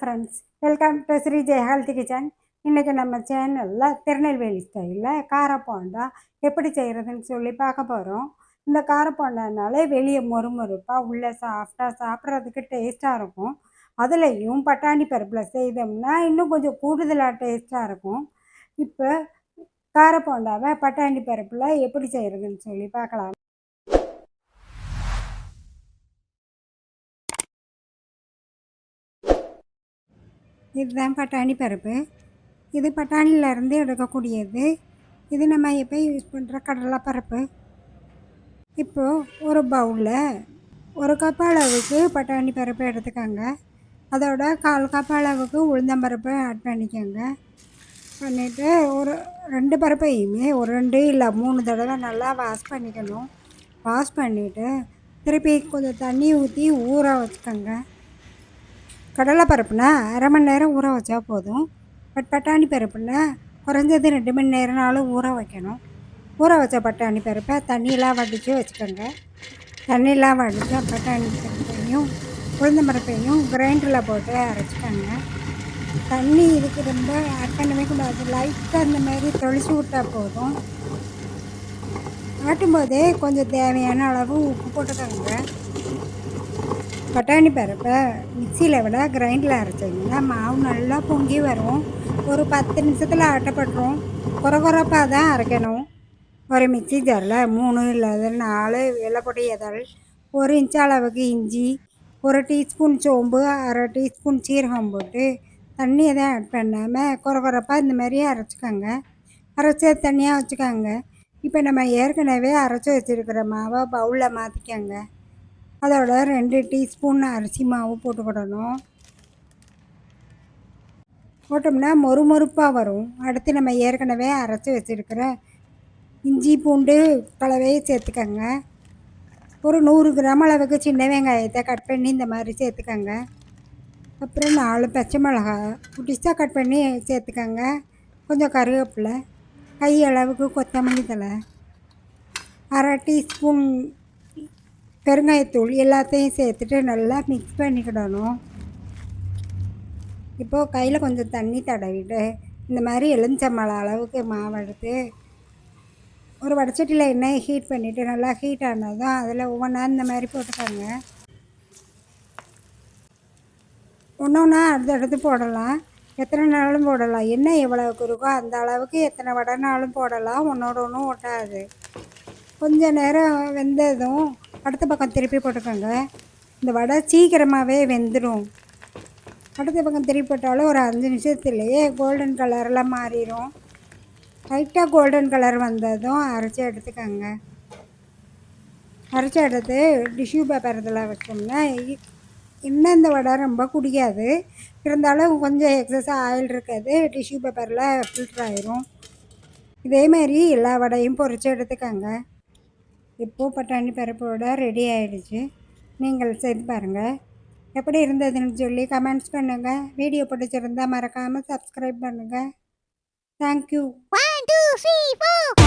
Friends welcome to Sri Jai health kitchen இன்றைக்கி நம்ம சேனலில் திருநெல்வேலி ஸ்டைலில் காரப்போண்டா எப்படி செய்கிறதுன்னு சொல்லி பார்க்க போகிறோம் இந்த காரப்போண்டானாலே வெளியே மொறுமொறுப்பாக உள்ளே சாஃப்டாக சாப்பிட்றதுக்கு டேஸ்ட்டாக இருக்கும். அதுலேயும் பட்டாணி பருப்பில் செய்தோம்னா இன்னும் கொஞ்சம் கூடுதலாக டேஸ்ட்டாக இருக்கும். இப்போ காரப்போண்டாவை பட்டாணி பருப்பில் எப்படி செய்கிறதுன்னு சொல்லி பார்க்கலாம். இதுதான் பட்டாணி பருப்பு. இது பட்டாணியிலேருந்து எடுக்கக்கூடியது. இது நம்ம எப்போ யூஸ் பண்ணுற கடலைப்பருப்பு இப்போது ஒரு பவுலில் ஒரு கப் அளவுக்கு பட்டாணி பருப்பு எடுத்துக்கோங்க. அதோட கால் கப் அளவுக்கு உளுந்தம்பருப்பு ஆட் பண்ணிக்கோங்க. பண்ணிவிட்டு ஒரு ரெண்டு பருப்பையுமே ஒரு ரெண்டு இல்லை மூணு தடவை நல்லா வாஷ் பண்ணிக்கணும். வாஷ் பண்ணிவிட்டு திருப்பி கொஞ்சம் தண்ணி ஊற்றி ஊற வச்சுக்கோங்க. கடலை பருப்புனா அரை மணி நேரம் ஊற வச்சா போதும். பட் பட்டாணி பருப்புனா குறைஞ்சது ரெண்டு மணி நேரம்னாலும் ஊற வைக்கணும். ஊற வச்ச பட்டாணி பருப்பை தண்ணியெலாம் வடித்து வச்சுக்கோங்க. தண்ணியெலாம் வடித்து பட்டாணி பருப்பையும் உளுந்த பருப்பையும் கிரைண்டரில் போட்டு அரைச்சிக்கோங்க. தண்ணி இதுக்கு ரொம்ப ஆட் பண்ணவே கூடாது. லைட்டாக இந்த மாதிரி தொளிச்சு விட்டால் போதும். ஆட்டும்போதே கொஞ்சம் தேவையான அளவு உப்பு போட்டுக்கோங்க. பட்டாணி பருப்பை மிக்சியில் விட கிரைண்டில் அரைச்சிங்கன்னா மாவு நல்லா பொங்கி வரும். ஒரு பத்து நிமிஷத்தில் ஆட்டப்பட்டுரும். குறை குறைப்பாக தான் அரைக்கணும். ஒரு மிக்சி ஜாரில் மூணு இல்லை நாலு வெள்ளைப்பொடி இதழ் ஒரு இன்ச் அளவுக்கு இஞ்சி ஒரு டீஸ்பூன் சோம்பு அரை டீஸ்பூன் சீரகம் போட்டு தண்ணி எதுவும் ஆட் பண்ணாமல் குறை குறைப்பாக இந்த மாதிரி அரைச்சிக்கோங்க. அரைச்ச தனியாக வச்சுக்கோங்க. இப்போ நம்ம ஏற்கனவே அரைச்சி வச்சுருக்கிற மாவை பவுலில் மாற்றிக்கோங்க அதோட ரெண்டு டீஸ்பூன் அரிசி மாவு போட்டுக்கிடணும் போட்டோம்னா மொறு மொறுப்பாக வரும். அடுத்து நம்ம ஏற்கனவே அரைச்சி வச்சுருக்கிற இஞ்சி பூண்டு கலவையை சேர்த்துக்கோங்க. ஒரு நூறு கிராம் அளவுக்கு சின்ன வெங்காயத்தை கட் பண்ணி இந்த மாதிரி சேர்த்துக்கோங்க. அப்புறம் நாலு பச்சை மிளகா குட்டிஸாக கட் பண்ணி சேர்த்துக்கோங்க. கொஞ்சம் கருவேப்பிலை கை அளவுக்கு கொத்தமல்லி தலை அரை டீஸ்பூன் பெருங்காயத்தூள் எல்லாத்தையும் சேர்த்துட்டு நல்லா மிக்ஸ் பண்ணிக்கிடணும். இப்போது கையில் கொஞ்சம் தண்ணி தடவிட்டு இந்த மாதிரி எலுமிச்சம்பழம் அளவுக்கு மாவு எடுத்து ஒரு வடச்சட்டியில் எண்ணெய் ஹீட் பண்ணிவிட்டு நல்லா ஹீட் ஆனதும் அதில் ஒவ்வொன்றா இந்த மாதிரி போட்டுக்கோங்க. ஒன்று ஒன்றா அடுத்தடுத்து போடலாம். எத்தனை நாளும் போடலாம். எண்ணெய் எவ்வளவுக்கு இருக்கோ அந்த அளவுக்கு எத்தனை வடைனாலும் போடலாம். ஒன்றோட ஒன்றும் ஒட்டாது. கொஞ்சம் நேரம் வெந்ததும் அடுத்த பக்கம் திருப்பி போட்டுக்கோங்க இந்த வடை சீக்கிரமாகவே வெந்துடும் அடுத்த பக்கம் திருப்பி போட்டாலும் ஒரு அஞ்சு நிமிஷத்துலேயே கோல்டன் கலரெலாம் மாறிடும் லைட்டாக கோல்டன் கலர் வந்ததும் அரைச்சி எடுத்துக்கோங்க. அரைச்சி எடுத்து டிஷ்யூ பேப்பர் இதில் வச்சோம்னா இன்னும் இந்த வடை ரொம்ப குடிக்காது. இருந்தாலும் கொஞ்சம் எக்ஸஸ் ஆயில் இருக்காது டிஷ்யூ பேப்பரில் ஃபில்டர் ஆயிரும். இதேமாரி எல்லா வடையும் பொறிச்சு எடுத்துக்கோங்க. இப்போது பட்டாணி பருப்போட ரெடி ஆகிடுச்சு நீங்கள் செய்து பாருங்கள் எப்படி இருந்ததுன்னு சொல்லி கமெண்ட்ஸ் பண்ணுங்கள் வீடியோ பிடிச்சிருந்தால் மறக்காமல் சப்ஸ்கிரைப் பண்ணுங்கள் thank you one two three four